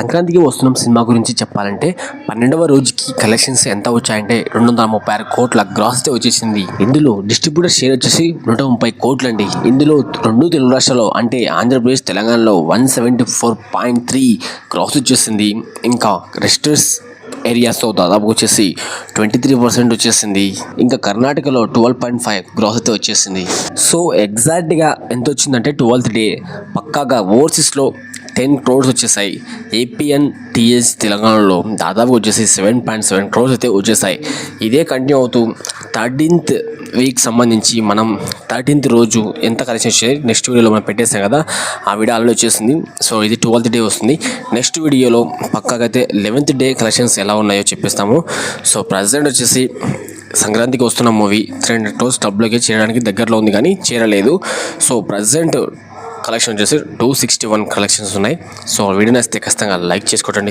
సంక్రాంతికి వస్తున్నాం సినిమా గురించి చెప్పాలంటే పన్నెండవ రోజుకి కలెక్షన్స్ ఎంత వచ్చాయంటే రెండు వందల ముప్పై ఆరు కోట్ల గ్రాస్ వచ్చేసింది. ఇందులో డిస్ట్రిబ్యూటర్ షేర్ వచ్చేసి నూట ముప్పై కోట్లు అండి ఇందులో రెండు తెలుగు రాష్ట్రాల్లో అంటే ఆంధ్రప్రదేశ్ తెలంగాణలో one seventy four point three gross వచ్చేసింది. ఇంకా రెస్టర్స్ ఏరియాస్తో దాదాపు వచ్చేసి ట్వంటీ త్రీ పర్సెంట్ వచ్చేసింది. ఇంకా కర్ణాటకలో ట్వెల్వ్ పాయింట్ ఫైవ్ గ్రోత్ అయితే వచ్చేసింది. సో ఎగ్జాక్ట్గా ఎంత వచ్చిందంటే ట్వెల్త్ డే పక్కాగా ఓవర్సీస్లో టెన్ క్రోర్స్ వచ్చేసాయి. ఏపీఎన్ టీఎస్ తెలంగాణలో దాదాపు వచ్చేసి సెవెన్ పాయింట్ సెవెన్ క్రోర్స్ అయితే వచ్చేసాయి. ఇదే కంటిన్యూ అవుతూ థర్టీన్త్ వీక్ సంబంధించి మనం థర్టీన్త్ రోజు ఎంత కలెక్షన్ వచ్చింది? నెక్స్ట్ వీడియోలో మనం పెట్టేసాం కదా ఆ వీడియో ఆల్రెడీ వచ్చేసింది. సో ఇది ట్వెల్త్ డే వస్తుంది. నెక్స్ట్ వీడియోలో పక్కాగా అయితే లెవెన్త్ డే కలెక్షన్స్ ఎలా ఉన్నాయో చెప్పేస్తాము. సో ప్రజెంట్ వచ్చేసి సంక్రాంతికి వస్తున్న మూవీ త్రీ హండ్రెడ్ క్రోర్స్ డబ్బులకి చేయడానికి దగ్గరలో ఉంది కానీ చేరలేదు. సో ప్రజెంట్ కలెక్షన్ వచ్చేసి టూ సిక్స్టీ వన్ కలెక్షన్స్ ఉన్నాయి. సో వీడియో నచ్చితే ఖచ్చితంగా లైక్ చేసుకోండి